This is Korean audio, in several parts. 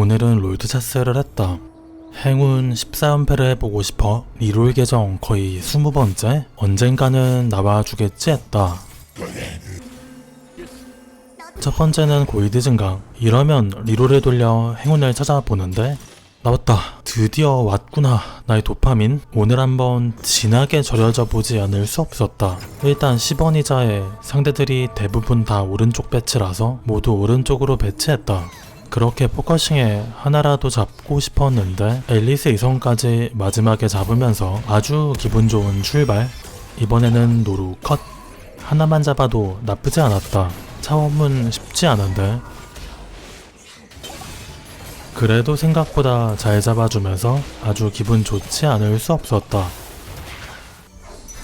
오늘은 롤드 체스를 했다. 행운 14연패를 해보고 싶어 리롤 계정 거의 20번째? 언젠가는 나와주겠지 했다. 첫 번째는 골드 증강. 이러면 리롤을 돌려 행운을 찾아보는데 나왔다. 드디어 왔구나. 나의 도파민. 오늘 한번 진하게 절여져 보지 않을 수 없었다. 일단 10원 이자에 상대들이 대부분 다 오른쪽 배치라서 모두 오른쪽으로 배치했다. 그렇게 포커싱에 하나라도 잡고 싶었는데 앨리스 이성까지 마지막에 잡으면서 아주 기분 좋은 출발. 이번에는 노루 컷. 하나만 잡아도 나쁘지 않았다. 차원문 쉽지 않은데 그래도 생각보다 잘 잡아주면서 아주 기분 좋지 않을 수 없었다.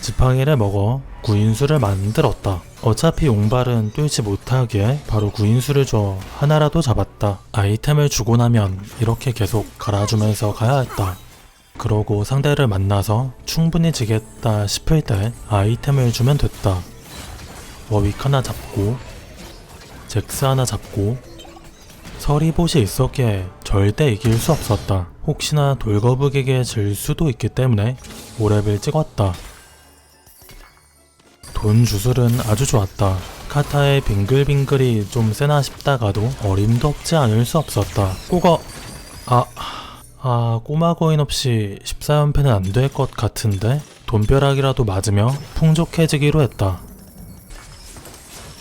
지팡이를 먹어 구인수를 만들었다. 어차피 용발은 뚫지 못하기에 바로 구인수를 줘 하나라도 잡았다. 아이템을 주고 나면 이렇게 계속 갈아주면서 가야 했다. 그러고 상대를 만나서 충분히 지겠다 싶을 때 아이템을 주면 됐다. 워윅 하나 잡고 잭스 하나 잡고 서리봇이 있었기에 절대 이길 수 없었다. 혹시나 돌거북에게 질 수도 있기 때문에 오랩을 찍었다. 돈 주술은 아주 좋았다. 카타의 빙글빙글이 좀 세나 싶다가도 어림도 없지 않을 수 없었다. 꼬거 아... 아 꼬마 거인 없이 14연패는 안 될 것 같은데 돈벼락이라도 맞으며 풍족해지기로 했다.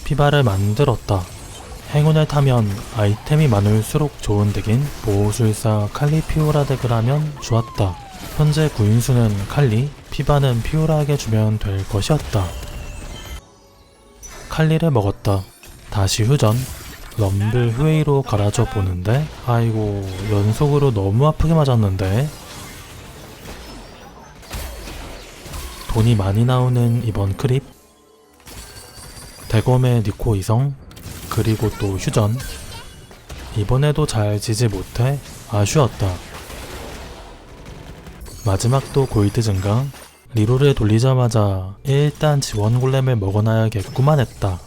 피바를 만들었다. 행운을 타면 아이템이 많을수록 좋은 덱인 보호술사 칼리피오라 덱을 하면 좋았다. 현재 구인수는 칼리, 피바는 피오라에게 주면 될 것이었다. 칼리를 먹었다. 다시 휴전. 럼블 후웨이로 갈아줘 보는데 아이고 연속으로 너무 아프게 맞았는데. 돈이 많이 나오는 이번 크립. 대검의 니코 이성 그리고 또 휴전. 이번에도 잘 지지 못해 아쉬웠다. 마지막도 골드 증강 리로를 돌리자마자 일단 지원 골렘을 먹어놔야겠구만 했다.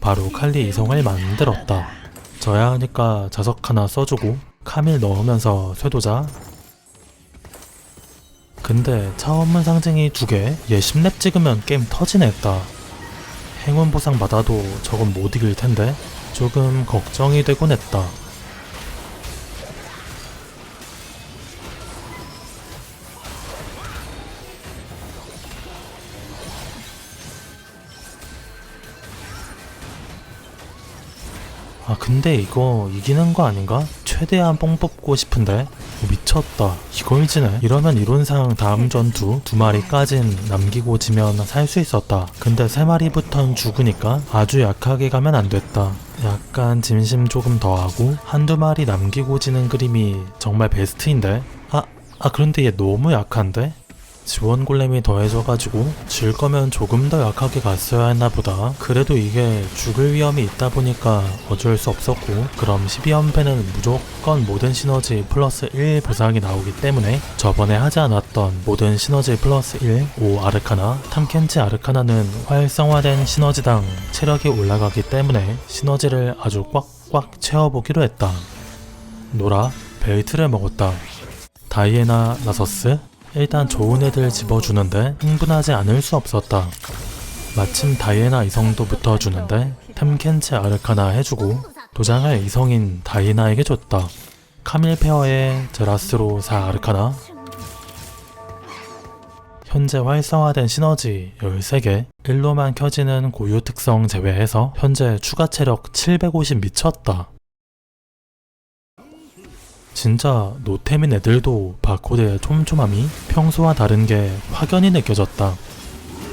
바로 칼리 이성을 만들었다. 져야 하니까 자석 하나 써주고 카밀 넣으면서 쇄도자. 근데 차원문 상징이 두개 얘 10렙 찍으면 게임 터지네 했다. 행운 보상 받아도 저건 못 이길 텐데 조금 걱정이 되곤 했다. 근데 이거 이기는 거 아닌가? 최대한 뽕 뽑고 싶은데? 어, 미쳤다. 이걸 지네. 이러면 이론상 다음 전투 두 마리까진 남기고 지면 살 수 있었다. 근데 세 마리부턴 죽으니까 아주 약하게 가면 안 됐다. 약간 짐심 조금 더 하고 한두 마리 남기고 지는 그림이 정말 베스트인데? 아, 아 그런데 얘 너무 약한데? 지원 골렘이 더해져가지고 질 거면 조금 더 약하게 갔어야 했나 보다. 그래도 이게 죽을 위험이 있다 보니까 어쩔 수 없었고 그럼 12연패는 무조건 모든 시너지 플러스 1 보상이 나오기 때문에 저번에 하지 않았던 모든 시너지 플러스 1, 5 아르카나, 탐켄치 아르카나는 활성화된 시너지당 체력이 올라가기 때문에 시너지를 아주 꽉꽉 채워보기로 했다. 노라, 벨트를 먹었다. 다이애나 나서스, 일단 좋은 애들 집어주는데 흥분하지 않을 수 없었다. 마침 다이애나 이성도 붙어주는데 템켄치 아르카나 해주고 도장을 이성인 다이애나에게 줬다. 카밀 페어의 제라스로 4 아르카나 현재 활성화된 시너지 13개 1로만 켜지는 고유 특성 제외해서 현재 추가 체력 750 미쳤다. 진짜 노템인 애들도 바코드의 촘촘함이 평소와 다른 게 확연히 느껴졌다.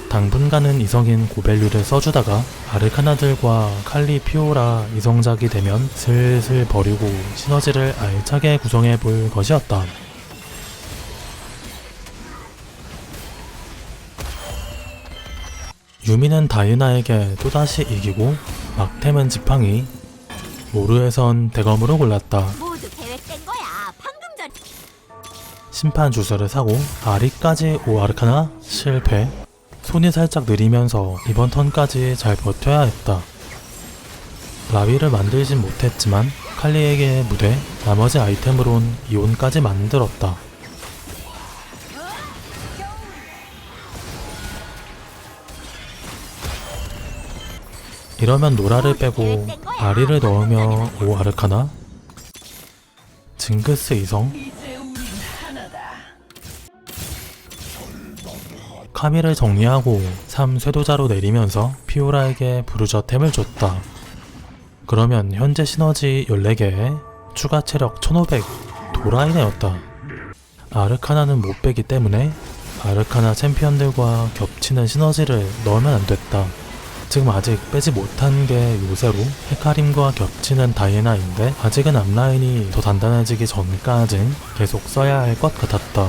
당분간은 이성인 고밸류를 써주다가 아르카나들과 칼리 피오라 이성작이 되면 슬슬 버리고 시너지를 알차게 구성해 볼 것이었다. 유미는 다이나에게 또다시 이기고 막템은 지팡이 모르에선 대검으로 골랐다. 심판 주사를 사고 아리까지 오 아르카나 실패 손이 살짝 느리면서 이번 턴까지 잘 버텨야 했다 라위를 만들진 못했지만 칼리에게 무대 나머지 아이템으론 이온까지 만들었다. 이러면 노라를 빼고 아리를 넣으며 오 아르카나? 징크스 이성? 카미를 정리하고 3 쇄도자로 내리면서 피오라에게 부르저 템을 줬다. 그러면 현재 시너지 14개에 추가 체력 1500 도라이네였다. 아르카나는 못 빼기 때문에 아르카나 챔피언들과 겹치는 시너지를 넣으면 안 됐다. 지금 아직 빼지 못한 게 요새로 헤카림과 겹치는 다이애나인데 아직은 앞라인이 더 단단해지기 전까진 계속 써야 할 것 같았다.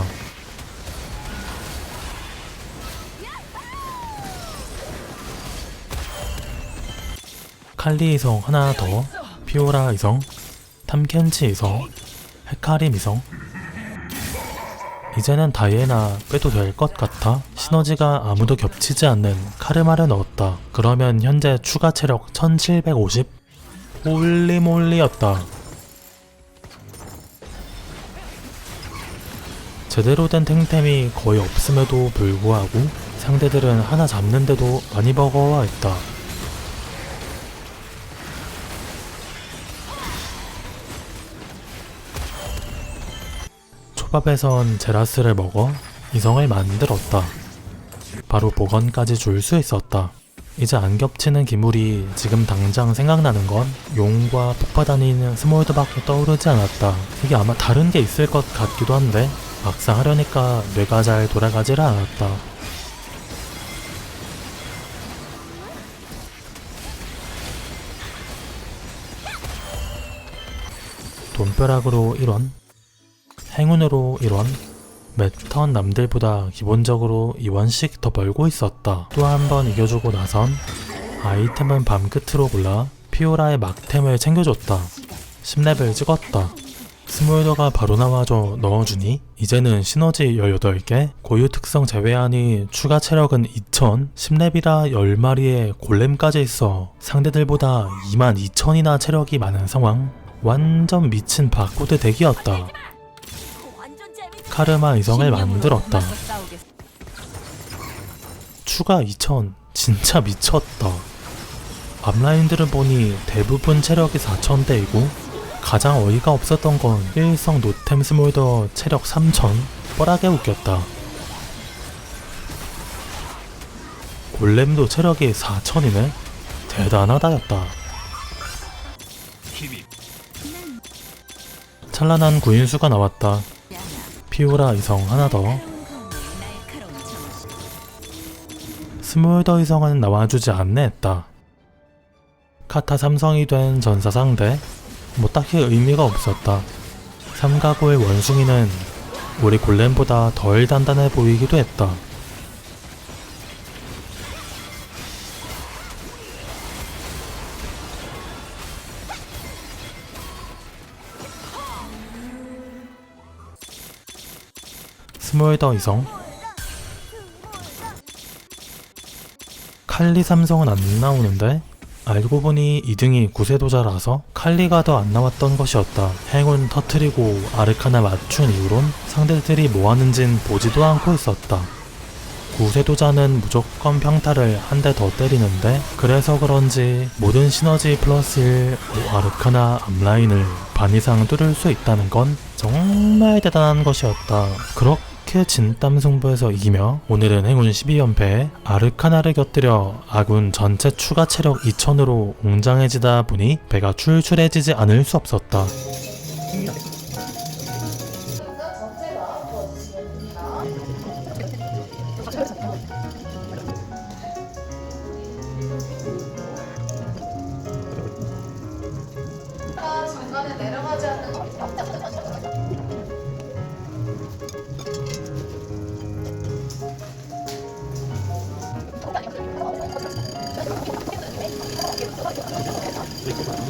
칼리 이성 하나 더, 피오라 이성, 탐켄치 이성, 헤카림 이성. 이제는 다이애나 빼도 될 것 같아 시너지가 아무도 겹치지 않는 카르마를 넣었다. 그러면 현재 추가 체력 1750? 홀리몰리였다. 제대로 된 탱템이 거의 없음에도 불구하고 상대들은 하나 잡는데도 많이 버거워했다. 초밥에선 제라스를 먹어 이성을 만들었다. 바로 복원까지 줄 수 있었다. 이제 안 겹치는 기물이 지금 당장 생각나는 건 용과 폭파다니는 스몰드밖에 떠오르지 않았다. 이게 아마 다른 게 있을 것 같기도 한데 막상 하려니까 뇌가 잘 돌아가지를 않았다. 돈벼락으로 1원, 행운으로 1원, 매턴 남들보다 기본적으로 2원씩 더 벌고 있었다. 또 한 번 이겨주고 나선 아이템은 밤 끝으로 골라 피오라의 막템을 챙겨줬다. 10레벨 찍었다. 스몰더가 바로 나와줘 넣어주니 이제는 시너지 18개, 고유 특성 제외하니 추가 체력은 2000, 10렙이라 10마리에 골렘까지 있어 상대들보다 2만 2000이나 체력이 많은 상황 완전 미친 바코드 덱이었다. 카르마 이성을 만들었다. 추가 2000 진짜 미쳤다. 앞라인들을 보니 대부분 체력이 4000대이고 가장 어이가 없었던 건 일성 노템 스몰더 체력 3000 뻘하게 웃겼다. 골렘도 체력이 4000이네? 대단하다였다. 찬란한 구인수가 나왔다. 피오라 이성 하나 더. 스몰더 이성은 나와주지 않네 했다. 카타 삼성이 된 전사 상대 뭐 딱히 의미가 없었다. 삼가고의 원숭이는 우리 골렘보다 덜 단단해 보이기도 했다. 스몰더 이성 칼리 삼성은 안 나오는데 알고 보니 2등이 구세도자라서 칼리가 더 안 나왔던 것이었다. 행운 터트리고 아르카나 맞춘 이후론 상대들이 뭐하는진 보지도 않고 있었다. 구세도자는 무조건 평타를 한 대 더 때리는데 그래서 그런지 모든 시너지 플러스 1 아르카나 앞라인을 반 이상 뚫을 수 있다는 건 정말 대단한 것이었다. 그렇게 진땀 승부에서 이기며 오늘은 행운 12연패에 아르카나를 곁들여 아군 전체 추가 체력 2000으로 웅장해지다 보니 배가 출출해지지 않을 수 없었다. 중간에 내려가지 않는 거. থেকে